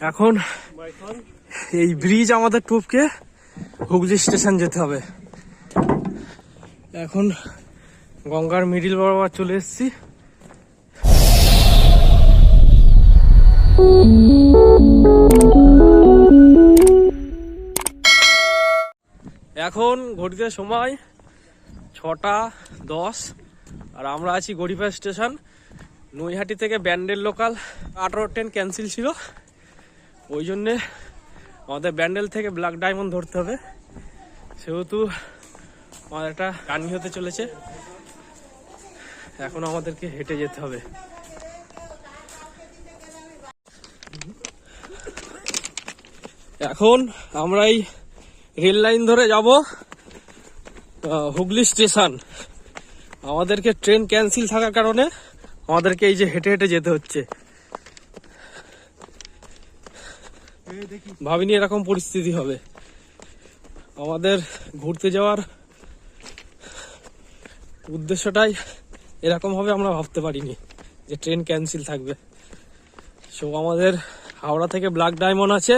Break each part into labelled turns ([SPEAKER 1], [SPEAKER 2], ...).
[SPEAKER 1] এখন এই ব্রিজ আমাদের টুপকে হুগলি স্টেশন যেতে হবে। এখন গঙ্গার মিডিল বরাবর চলে এসেছি। এখন ঘড়িতে সময় ছটা দশ, আর আমরা আছি গরিপা স্টেশন, নৈহাটি থেকে ব্যান্ডেল লোকাল। আঠারো ট্রেন ক্যান্সেল ছিল। ওই জন্যে আমাদের ব্যান্ডেল থেকে ব্ল্যাক ডায়মন্ড ধরতে হবে। সেহেতু আমাদের একটা জার্নি হতে চলেছে। এখন আমাদেরকে হেঁটে যেতে হবে। এখন আমরা এই রেল লাইন ধরে যাব হুগলি স্টেশন। আমাদেরকে ট্রেন ক্যান্সেল থাকার কারণে আমাদেরকে এই যে হেঁটে হেঁটে যেতে হচ্ছে। ভাবিনি এরকম পরিস্থিতি হবে। আমাদের ঘুরতে যাওয়ার উদ্দেশ্যটাই এরকম হবে আমরা ভাবতে পারিনি যে ট্রেন ক্যান্সেল থাকবে। সো আমাদের হাওড়া থেকে ব্ল্যাক ডায়মন্ড আছে,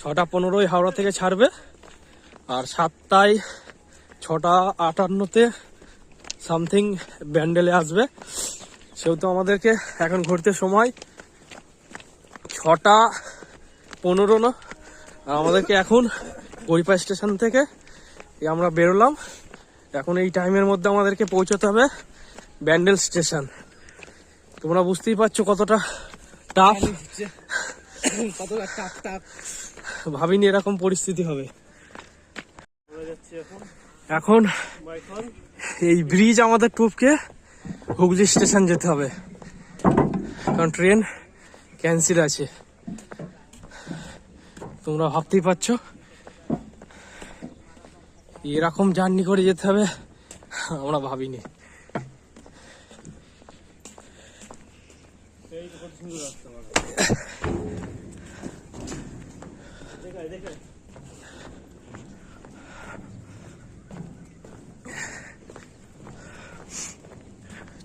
[SPEAKER 1] ছটা পনেরোই হাওড়া থেকে ছাড়বে, আর সাতটায় ছটা আটান্নতে সামথিং ব্যান্ডেলে আসবে। সেহেতু আমাদেরকে এখন ঘুরতে সময় ছটা পনেরো না। আমাদেরকে এখন গরিপা স্টেশন থেকে আমরা বেরোলাম। এখন এই টাইমের মধ্যে আমাদেরকে পৌঁছতে হবে ব্যান্ডেল স্টেশন। তোমরা বুঝতেই পারছ কতটা টাফ ভাবিনি এরকম পরিস্থিতি হবে। এখন এই ব্রিজ আমাদের টুপকে হুগলি স্টেশন যেতে হবে। কারণ ট্রেন ক্যান্সেল আছে। তোমরা ভাবতেই পারছ? এরকম জার্নি করে যেতে হবে, আমরা ভাবিনি।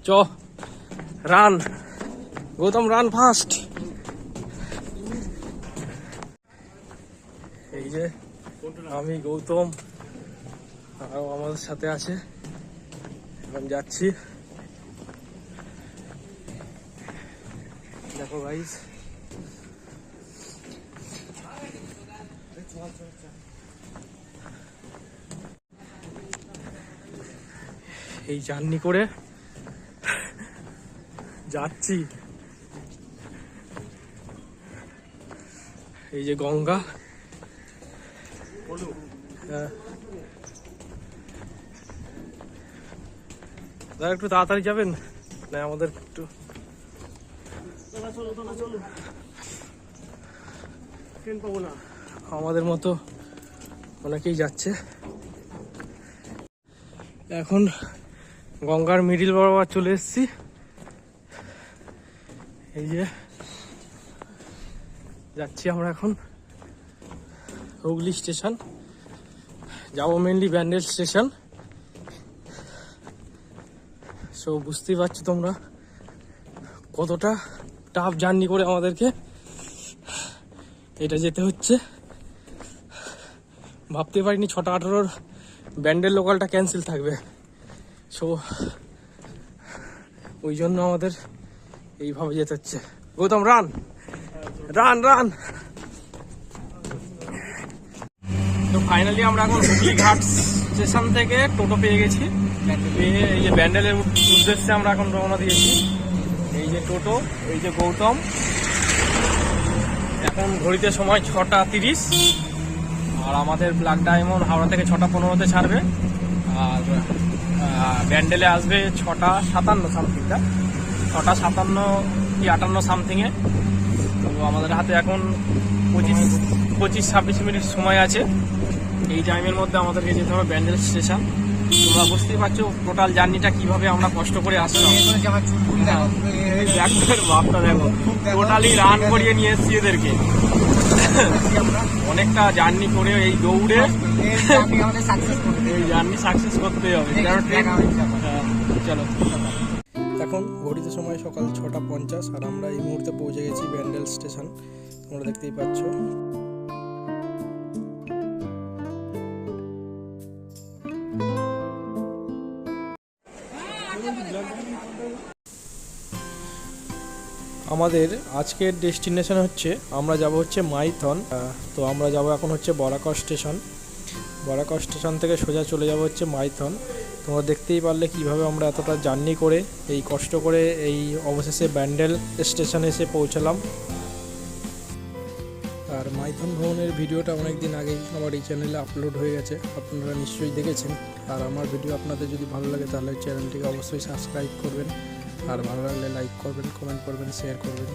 [SPEAKER 1] চ রান গৌতম রান ফাস্ট যে আমি গৌতম আরও আমাদের সাথে আছে। এখন যাচ্ছি। দেখো গাইস এই জার্নি করে যাচ্ছি। এই যে গঙ্গা। দাদা একটু তাড়াতাড়ি যাবেন? না আমাদের একটু আমাদের মতো অনেকেই যাচ্ছে। এখন গঙ্গার মিডিল বরাবর চলে এসেছি। এই যে যাচ্ছি আমরা এখন। হুগলি স্টেশন। যাব মেনলি ব্যান্ডেল স্টেশন। সো বুঝতেই পারছ তোমরা কতটা টাফ জার্নি করে আমাদেরকে এটা যেতে হচ্ছে। ভাবতে পারিনি ছটা আঠারোর ব্যান্ডেল লোকালটা ক্যান্সেল থাকবে। সো ওই জন্য আমাদের এইভাবে যেতে হচ্ছে। গৌতম রান রান রান তো ফাইনালি আমরা এখন হুগলি ঘাট স্টেশন থেকে টোটো পেয়ে গেছি। পেয়ে এই যে ব্যান্ডেলের উদ্দেশ্যে আমরা এখন রওনা দিয়েছি। এই যে টোটো, এই যে গৌতম। এখন ঘড়িতে সময় ছটা তিরিশ। আর আমাদের ব্ল্যাক ডায়মন্ড হাওড়া থেকে ছটা পনেরোতে ছাড়বে। আর ব্যান্ডেলে আসবে ছটা সাতান্ন সামথিংটা ছটা সাতান্ন কি আটান্ন সামথিংয়ে তো আমাদের হাতে এখন পঁচিশ পঁচিশ ছাব্বিশ মিনিট সময় আছে। এই টাইমের মধ্যে আমাদেরকে যেতে হবে ব্যান্ডেল স্টেশন। তোমরা বুঝতেই পারছ টোটাল জার্নিটা কীভাবে আমরা কষ্ট করে আসলাম।
[SPEAKER 2] দেখো
[SPEAKER 1] দেখো ভাবটা দেখো। টোটালি রান করিয়ে নিয়ে এসছি এদেরকে। অনেকটা জার্নি করে এই দৌড়ে
[SPEAKER 2] করতে
[SPEAKER 1] এই জার্নি সাকসেস করতেই হবে। হ্যাঁ, চলো। এখন ঘড়িতে সময় সকাল ছটা পঞ্চাশ আর আমরা এই মুহূর্তে পৌঁছে গেছি ব্যান্ডেল স্টেশন। তোমরা দেখতেই পাচ্ছ। আমাদের আজকের ডেস্টিনেশন হচ্ছে, আমরা যাব হচ্ছে মাইথন তো আমরা যাব এখন হচ্ছে বরাকর স্টেশন। বরাকর স্টেশন থেকে সোজা চলে যাব হচ্ছে মাইথন। তোমরা দেখতেই পারলে কীভাবে আমরা এতটা জার্নি করে, এই কষ্ট করে এই অবশেষে ব্যান্ডেল স্টেশনে এসে পৌঁছালাম। আর মাইথন ভ্রমণের ভিডিওটা অনেক দিন আগেই আমার এই চ্যানেলে আপলোড হয়ে গেছে, আপনারা নিশ্চয়ই দেখেছেন। আর আমার ভিডিও আপনাদের যদি ভালো লাগে তাহলে চ্যানেলটিকে অবশ্যই সাবস্ক্রাইব করবেন। আর ভালো লাগলে লাইক করবেন কমেন্ট করবেন শেয়ার করবেন।